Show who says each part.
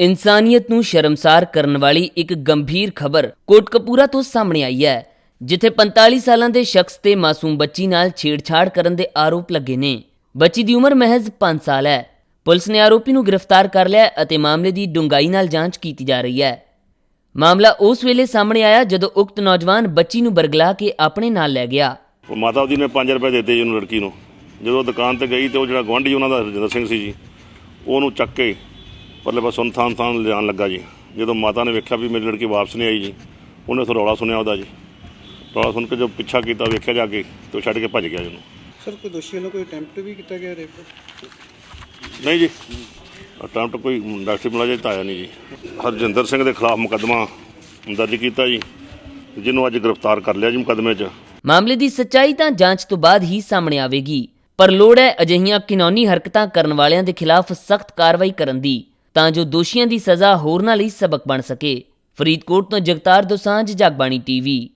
Speaker 1: ਇਨਸਾਨੀਅਤ ਨੂੰ ਸ਼ਰਮਸਾਰ ਕਰਨ ਵਾਲੀ ਇੱਕ ਗੰਭੀਰ ਖਬਰ ਕੋਟਕਪੂਰਾ ਤੋਂ ਸਾਹਮਣੇ ਆਈ ਹੈ, ਜਿੱਥੇ 45 ਸਾਲਾਂ ਦੇ ਸ਼ਖਸ ਤੇ ਮਾਸੂਮ ਬੱਚੀ ਨਾਲ ਛੇੜਛਾੜ ਕਰਨ ਦੇ ਆਰੋਪ ਲੱਗੇ ਨੇ। ਬੱਚੀ ਦੀ ਉਮਰ ਮਹਿਜ਼ 5 ਸਾਲ ਹੈ। ਪੁਲਿਸ ਨੇ ਆਰੋਪੀ ਨੂੰ ਗ੍ਰਿਫਤਾਰ ਕਰ ਲਿਆ ਅਤੇ ਮਾਮਲੇ ਦੀ ਡੂੰਘਾਈ ਨਾਲ ਜਾਂਚ ਕੀਤੀ ਜਾ ਰਹੀ ਹੈ। ਮਾਮਲਾ ਉਸ ਵੇਲੇ ਸਾਹਮਣੇ ਆਇਆ ਜਦੋਂ ਉਕਤ ਨੌਜਵਾਨ ਬੱਚੀ ਨੂੰ ਬਰਗਲਾ ਕੇ ਆਪਣੇ ਨਾਲ ਲੈ ਗਿਆ।
Speaker 2: ਮਾਤਾ ਜੀ ਨੇ 5 ਰੁਪਏ ਦਿੱਤੇ ਜੀ ਉਹਨੂੰ ਲੜਕੀ ਨੂੰ। ਜਦੋਂ ਦੁਕਾਨ ਤੇ ਗਈ ਤੇ ਉਹ ਜਿਹੜਾ ਗੁਆਂਢੀ ਉਹਨਾਂ ਦਾ ਰਜਿੰਦਰ ਸਿੰਘ ਸੀ ਜੀ, ਉਹਨੂੰ ਚੱਕ ਕੇ ਪਰਲੇ ਪਾਸੋਂ ਥਾਂ ਥਾਂ ਲਿਜਾਣ ਲੱਗਾ ਜੀ। ਜਦੋਂ ਮਾਤਾ ਨੇ ਵੇਖਿਆ ਵੀ ਮੇਰੀ ਲੜਕੀ ਵਾਪਸ ਨਹੀਂ ਆਈ ਜੀ ਉਹਨੇ ਉੱਥੇ ਰੌਲਾ ਸੁਣਿਆ ਉਹਦਾ ਜੀ। ਰੌਲਾ ਸੁਣ ਕੇ ਜਦੋਂ ਪਿੱਛਾ ਕੀਤਾ ਵੇਖਿਆ ਜਾ ਕੇ ਤੇ ਉਹ ਛੱਡ ਕੇ ਭੱਜ ਗਿਆ ਜੀ ਉਹਨੂੰ।
Speaker 3: ਸਰ ਕੋਈ ਦੋਸ਼ੀ ਵੱਲੋਂ ਕੋਈ ਅਟੈਂਪਟ ਵੀ ਕੀਤਾ ਗਿਆ ਰੇਪ?
Speaker 2: ਨਹੀਂ ਜੀ। ਅਟੈਂਪਟ ਕੋਈ ਡਾਕਟਰੀ ਮੁਲਾਜ਼ਮ ਤਾਂ ਆਇਆ ਨਹੀਂ ਜੀ। ਹਰਜਿੰਦਰ ਸਿੰਘ ਦੇ ਖਿਲਾਫ ਮੁਕੱਦਮਾ ਦਰਜ ਕੀਤਾ ਜੀ ਜਿਹਨੂੰ ਅੱਜ ਗ੍ਰਿਫਤਾਰ ਕਰ ਲਿਆ ਜੀ ਮੁਕੱਦਮੇ 'ਚ।
Speaker 1: ਮਾਮਲੇ ਦੀ ਸੱਚਾਈ ਤਾਂ ਜਾਂਚ ਤੋਂ ਬਾਅਦ ਹੀ ਸਾਹਮਣੇ ਆਵੇਗੀ ਪਰ ਲੋੜ ਹੈ ਅਜਿਹੀਆਂ ਕਿਨੌਨੀ ਹਰਕਤਾਂ ਕਰਨ ਵਾਲਿਆਂ ਦੇ ਖਿਲਾਫ ਸਖਤ ਕਾਰਵਾਈ ਕਰਨ ਦੀ। ਤਾਂ ਜੋ ਦੋਸ਼ੀਆਂ ਦੀ ਸਜ਼ਾ ਹੋਰਨਾਂ ਲਈ ਸਬਕ ਬਣ ਸਕੇ। ਫਰੀਦਕੋਟ ਤੋਂ ਜਗਤਾਰ ਦੋਸਾਂਝ, ਜਗਬਾਣੀ ਟੀਵੀ।